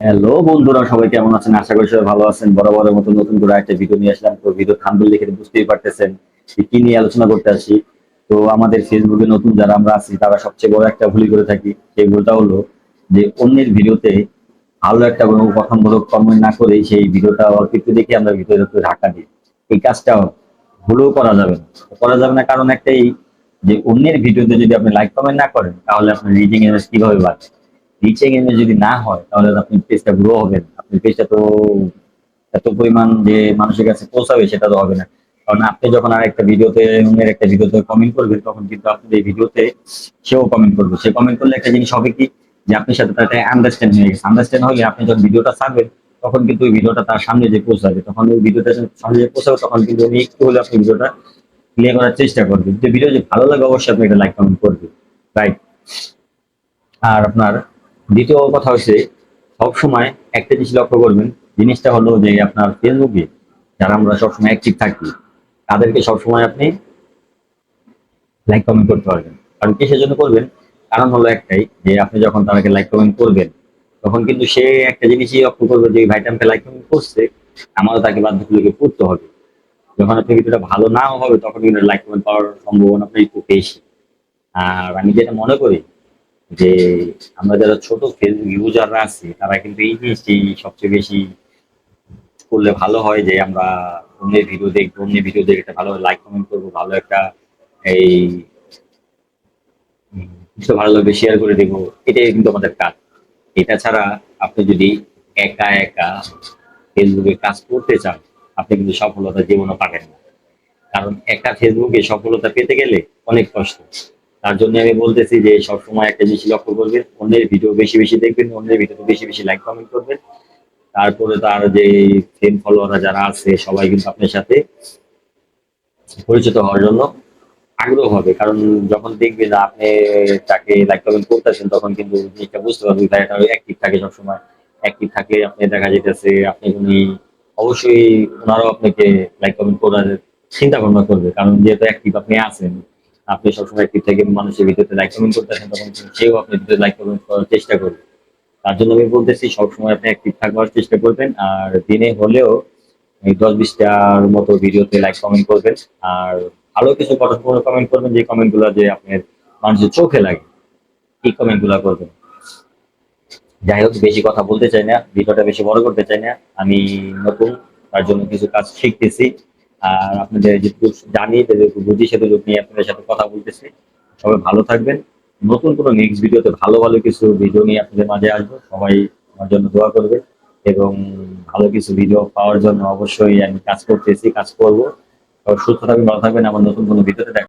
Hello বন্ধুরা, সবাই কেমন আছেন? আশা করি সবাই ভালো আছেন। বরাবরের মতো নতুন করে একটা ভিডিও নিয়ে আসলাম। তো ভিডিও থাম্বনেল দেখে বুঝতেই পারতেছেন কি নিয়ে আলোচনা করতে আসি। তো আমাদের ফেসবুকে নতুন যারা আমরা আছি, তারা সবচেয়ে বড় একটা ভুলই করে থাকি। সেই ভুলটা হলো যে অন্যের ভিডিওতে ভালো একটা কোনো গঠনমূলক কমেন্ট না করে সেই ভিডিওটা অল্প একটু দেখে আমরা ভিতরে ভিতরে ঢাকা দিই। এই কাজটা ভুলেও করা যাবে না। করা যাবে না কারণ একটাই যে অন্যের ভিডিওতে যদি আপনি লাইক কমেন্ট না করেন, তাহলে আপনার রিডিং ইমেজ কীভাবে বাড়ছে রিচিং ইমেজ যদি না হয়, তাহলে আপনি পেজটা গ্রো হবে না। আপনি পেজটা তো এত পরিমাণ যে মানুষের কাছে পৌঁছাবে, সেটা তো হবে না। কারণ আপনি যখন আর একটা ভিডিওতে, অন্যের একটা ভিডিওতে কমেন্ট করবেন, তখন কিন্তু আপনি এই ভিডিওতে, সেও কমেন্ট করবে। সে কমেন্ট করলে একটা জিনিস হবে কি? যে আপনার সাথে তার আন্ডারস্ট্যান্ড হয়ে গেছে। আন্ডারস্ট্যান্ড হলে আপনি যখন ভিডিওটা ছাড়বেন, তখন কিন্তু ওই ভিডিওটা তার সামনে যে পৌঁছাবে, তখন ওই ভিডিওটা সামনে যে পৌঁছাবে, তখন কিন্তু উনি একটু হলে আপনি ভিডিওটা ক্লিয়ার করার চেষ্টা করবেন। যে ভিডিও যে ভালো লাগে, অবশ্যই আপনি একটা লাইক কমেন্ট করবেন। রাইট আর আপনার দ্বিতীয় কথা হচ্ছে, সবসময় একটা জিনিস লক্ষ্য করবেন, জিনিসটা হলো যে আপনার ফেসবুকে, যারা আমরা সবসময় অ্যাক্টিভ থাকি, তাদেরকে সবসময় আপনি লাইক কমেন্ট করতে পারবেন। কারণ কিসের জন্য করবেন? কারণ হলো একটাই, যে আপনি যখন তাদেরকে লাইক কমেন্ট করবেন, তখন কিন্তু সে একটা জিনিসই লক্ষ্য করবে যে ভাইটা আমাকে লাইক কমেন্ট করছে, আমারও তাকে বাধ্যগুলোকে পড়তে হবে। যখন আপনি ভিডিওটা ভালো নাও হবে, তখন কিন্তু লাইক কমেন্ট পাওয়ার সম্ভাবনা আপনার একটু বেশি। আর আমি যেটা মনে করি যে আমরা যারা ছোট ফেসবুক ইউজাররা আছি, তারা কিন্তু এই জিনিসটি সবচেয়ে বেশি করলে ভালো হয় যে আমরা অন্যের ভিডিও দেখব অন্যের ভিডিও দেখে একটা ভালো লাইক কমেন্ট করব, ভালো একটা এই কিছু ভালো লাগবে শেয়ার করে দেবো, এটাই কিন্তু আমাদের কাজ। এটা ছাড়া আপনি যদি একা একা ফেসবুকে কাজ করতে চান, আপনি কিন্তু সফলতা জীবনে পাবেন না। কারণ একা ফেসবুকে সফলতা পেতে গেলে অনেক কষ্ট। তার জন্য আমি বলতেছি যে সবসময় একটা জিনিস লক্ষ্য করবেন, অন্যের ভিডিও বেশি বেশি দেখবেন, অন্যের ভিডিও বেশি বেশি লাইক কমেন্ট করবেন। তারপরে তার যে ফ্রেন ফলোয়াররা যারা আছে, সবাই কিন্তু আপনার সাথে পরিচিত হওয়ার জন্য আগ্রহ হবে। কারণ যখন দেখবেন যে আপনি তাকে লাইক কমেন্ট করতেছেন, তখন কিন্তু জিনিসটা বুঝতে পারবেন তাই এটা অ্যাক্টিভ থাকে সবসময়। অ্যাক্টিভ থাকে, আপনি দেখা যেতেছে আপনি উনি অবশ্যই ওনারাও আপনাকে লাইক কমেন্ট করার চিন্তা ভাবনা করবে। কারণ যেহেতু অ্যাক্টিভ আপনি আছেন আপনি সবসময় অ্যাক্টিভ থেকে মানুষের ভিডিওতে লাইক কমেন্ট করতেছেন তখন সেও আপনার ভিডিওতে লাইক কমেন্ট করার চেষ্টা করবে। তার জন্য আমি বলতেছি, সবসময় আপনি অ্যাক্টিভ থাকবার চেষ্টা করবেন, আর দিনে হলেও দশ বিশটার মতো ভিডিওতে লাইক কমেন্ট করবেন, আর ভালো কিছু গঠনপূর্ণ কমেন্ট করবেন, যে কমেন্টগুলো যে আপনার মানুষের চোখে লাগে, এই কমেন্টগুলা করবেন। যাই হোক, বেশি কথা বলতে চাই না, ভিডিওটা বেশি বড় করতে চাই না, আমি নতুন, তার জন্য কিছু কাজ শিখতেছি। আর আপনাদের যেটুকু জানি যেটুকু বুঝি সেটুকু নিয়ে আপনাদের সাথে কথা বলতেছি। সবাই ভালো থাকবেন। নতুন কোনো নেক্সট ভিডিওতে ভালো ভালো কিছু ভিডিও নিয়ে আপনাদের মাঝে আসব। সবাই আমার জন্য দোয়া করবে এবং ভালো কিছু ভিডিও পাওয়ার জন্য অবশ্যই আমি কাজ করতেছি, কাজ করব। সুস্থ থাকবেন, ভালো থাকবেন। আমার নতুন কোনো ভিডিওতে দেখা